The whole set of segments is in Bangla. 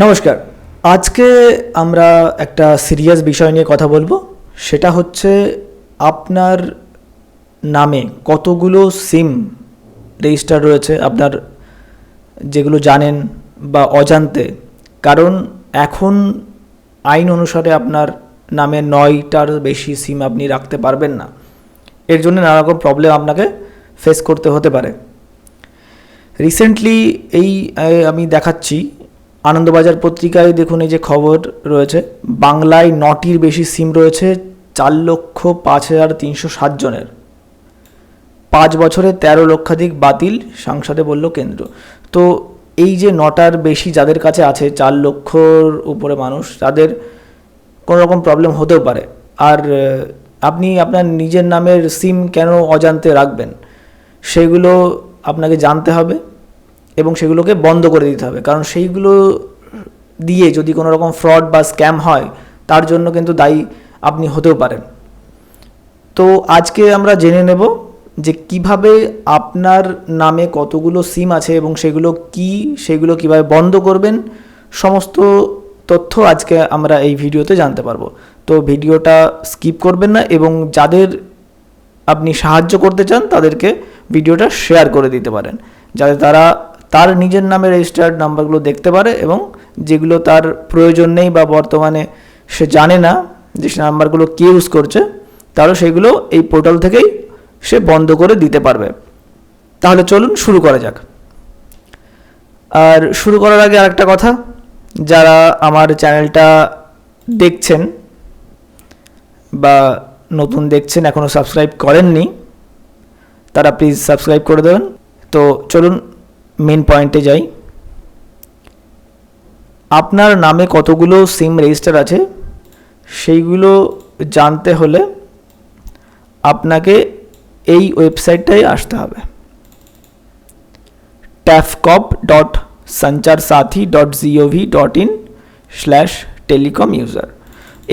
নমস্কার। আজকে আমরা একটা সিরিয়াস বিষয় নিয়ে কথা বলব। সেটা হচ্ছে আপনার নামে কতগুলো সিম রেজিস্টার রয়েছে, আপনার যেগুলো জানেন বা অজান্তে। কারণ এখন আইন অনুসারে আপনার নামে নয়টার বেশি সিম আপনি রাখতে পারবেন না। এর জন্য নানা রকম প্রবলেম আপনাকে ফেস করতে হতে পারে। রিসেন্টলি এই আমি দেখাচ্ছি আনন্দবাজার পত্রিকায় দেখুন এই যে খবর রয়েছে। বাংলায় নটির বেশি সিম রয়েছে চার লক্ষ পাঁচ হাজার তিনশো সাত জনের। পাঁচ বছরে তেরো লক্ষাধিক বাতিল, সাংসদে বলল কেন্দ্র। তো এই যে নটার বেশি যাদের কাছে আছে, চার লক্ষর উপরে মানুষ, তাদের কোনো রকম প্রবলেম হতেও পারে। আর আপনি আপনার নিজের নামের সিম কেন অজান্তে রাখবেন? সেগুলো আপনাকে জানতে হবে। এবং সেগুলোকে বন্ধ করে দিতে হবে। কারণ সেইগুলো দিয়ে যদি কোনো রকম ফ্রড বা স্ক্যাম হয়, তার জন্য কিন্তু দায়ী আপনি হতেও পারেন। তো আজকে আমরা জেনে নেব যে কীভাবে আপনার নামে কতগুলো সিম আছে এবং সেগুলো কি, সেগুলো কীভাবে বন্ধ করবেন, সমস্ত তথ্য আজকে আমরা এই ভিডিওতে জানতে পারব। তো ভিডিওটা স্কিপ করবেন না এবং যাদের আপনি সাহায্য করতে চান, তাদেরকে ভিডিওটা শেয়ার করে দিতে পারেন। যাতে তারা তার নিজের নামে রেজিস্টার্ড নাম্বারগুলো দেখতে পারে এবং যেগুলো তার প্রয়োজন নেই বা বর্তমানে সে জানে না যে সে নাম্বারগুলো কে ইউজ করছে, তারও সেগুলো এই পোর্টাল থেকেই সে বন্ধ করে দিতে পারবে। তাহলে চলুন শুরু করা যাক। আর শুরু করার আগে আরেকটা কথা, যারা আমার চ্যানেলটা দেখছেন বা নতুন দেখছেন এখনও সাবস্ক্রাইব করেননি, তারা প্লিজ সাবস্ক্রাইব করে দেবেন। তো চলুন মেন পয়েন্টে যাই। আপনার নামে কতগুলো সিম রেজিস্টার আছে, সেইগুলো জানতে হলে আপনাকে এই ওয়েবসাইটটায় আসতে হবে। TAFCOP dot Sanchar Saathi dot gov dot in slash telecom user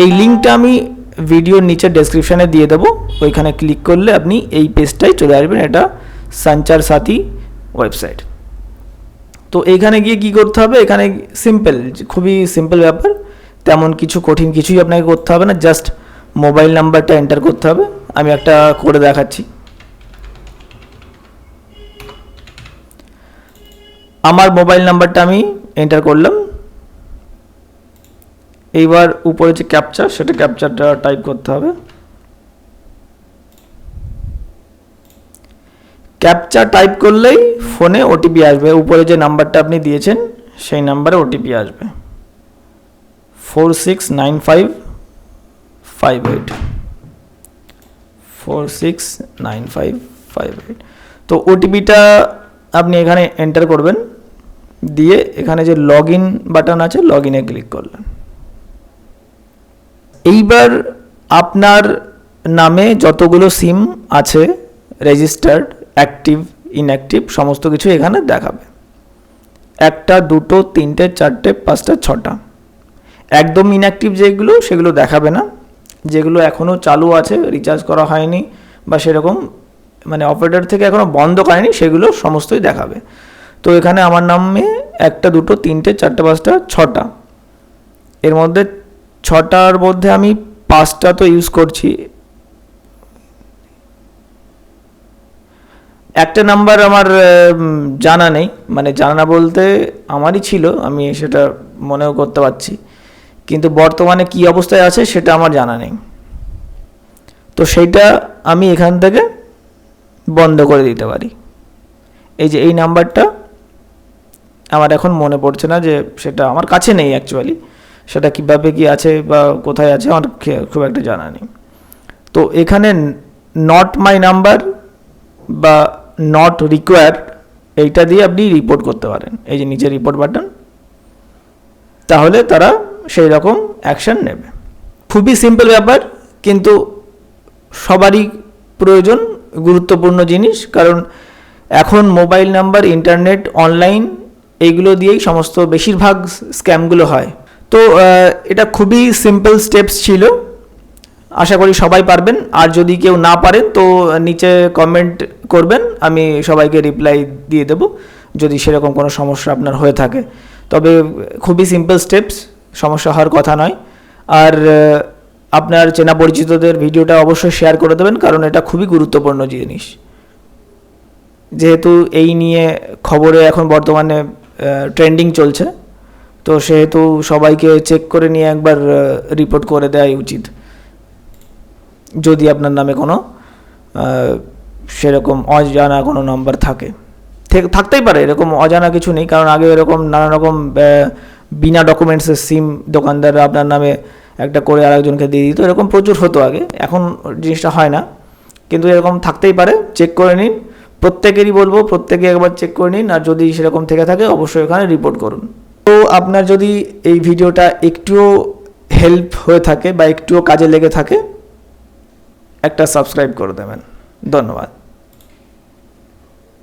এই লিঙ্কটা আমি ভিডিওর নিচে ডেসক্রিপশানে দিয়ে দেবো। ওইখানে ক্লিক করলে আপনি এই পেজটায় চলে আসবেন। এটা সঞ্চার সাথী ওয়েবসাইট তো এখানে গিয়ে কি করতে হবে? এখানে সিম্পল খুবই সিম্পল ব্যাপার। তেমন কিছু কঠিন কিছুই আপনাকে করতে হবে না জাস্ট মোবাইল নাম্বারটা এন্টার করতে হবে। আমি একটা করে দেখাচ্ছি। আমার মোবাইল নাম্বারটা আমি এন্টার করলাম। এইবার উপরে যে ক্যাপচার সেটা ক্যাপচারটা টাইপ করতে হবে। ক্যাপচা টাইপ করলেই ফোনে ওটিপি আসবে। উপরে যে নাম্বারটা আপনি দিয়েছেন, সেই নাম্বারে ওটিপি আসবে। Four six nine five five eight four six nine five five eight তো ওটিপিটা আপনি এখানে এন্টার করবেন। দিয়ে এখানে যে লগ ইন বাটন আছে লগ ইনে ক্লিক করলেন। এইবার আপনার নামে যতগুলো সিম আছে রেজিস্টার্ড অ্যাক্টিভ ইনঅ্যাক্টিভ সমস্ত কিছু এখানে দেখাবে। একটা, দুটো, তিনটে, চারটে, পাঁচটা, ছটা। একদম ইনঅ্যাক্টিভ যেগুলো, সেগুলো দেখাবে না। যেগুলো এখনও চালু আছে রিচার্জ করা হয়নি বা সেরকম মানে অপারেটর থেকে এখনও বন্ধ করেনি, সেগুলো সমস্তই দেখাবে। তো এখানে আমার নামে একটা, দুটো, তিনটে, চারটে, পাঁচটা, ছটা। এর মধ্যে ছটার মধ্যে আমি পাঁচটা তো ইউজ করছি। একটা নাম্বার আমার জানা নেই। মানে জানা বলতে আমারই ছিল, আমি সেটা মনেও করতে পারছি। কিন্তু বর্তমানে কি অবস্থায় আছে সেটা আমার জানা নেই। তো সেইটা আমি এখান থেকে বন্ধ করে দিতে পারি। এই যে এই নাম্বারটা আমার এখন মনে পড়ছে না যে সেটা আমার কাছে নেই অ্যাকচুয়ালি সেটা কীভাবে কি আছে বা কোথায় আছে আমার খুব একটা জানা নেই। তো এখানে নট মাই নাম্বার বা নট রিকোয়ার্ড এইটা দিয়ে আপনি রিপোর্ট করতে পারেন। এই যে নিচে রিপোর্ট বাটন তাহলে তারা সেই রকম অ্যাকশন নেবে। খুবই সিম্পল ব্যাপার, কিন্তু সবারই প্রয়োজন গুরুত্বপূর্ণ জিনিস, কারণ এখন মোবাইল নাম্বার ইন্টারনেট অনলাইন এইগুলো দিয়েই সমস্ত বেশিরভাগ স্ক্যামগুলো হয়। তো এটা খুবই সিম্পল স্টেপস ছিল। আশা করি সবাই পারবেন। আর যদি কেউ না পারেন তো নিচে কমেন্ট করবেন, আমি সবাইকে রিপ্লাই দিয়ে দেব, যদি সেরকম কোনো সমস্যা আপনার হয়ে থাকে। তবে খুবই সিম্পল স্টেপস সমস্যা হওয়ার কথা নয়। আর আপনার চেনা পরিচিতদের ভিডিওটা অবশ্যই শেয়ার করে দেবেন, কারণ এটা খুবই গুরুত্বপূর্ণ জিনিস। যেহেতু এই নিয়ে খবরে এখন বর্তমানে ট্রেন্ডিং চলছে, তো সেহেতু সবাইকে চেক করে নিয়ে একবার রিপোর্ট করে দেওয়াই উচিত। যদি আপনার নামে কোনো সেরকম অজানা কোনো নাম্বার থাকে। থেক- থাকতেই পারে, এরকম অজানা কিছু নেই, কারণ আগে এরকম নানা রকম বিনা ডকুমেন্টসের সিম দোকানদাররা আপনার নামে একটা করে আরেকজনকে দিয়ে দিত, এরকম প্রচুর হতো আগে, এখন জিনিসটা হয় না। কিন্তু এরকম থাকতেই পারে চেক করে নিন, প্রত্যেকেরই বলব, প্রত্যেকে একবার চেক করে নিন, আর যদি সেরকম থেকে থাকে, অবশ্যই এখানে রিপোর্ট করুন। তো আপনার যদি এই ভিডিওটা একটুও হেল্প হয়ে থাকে বা একটুও কাজে লেগে থাকে একটা সাবস্ক্রাইব করে দেবেন। ধন্যবাদ।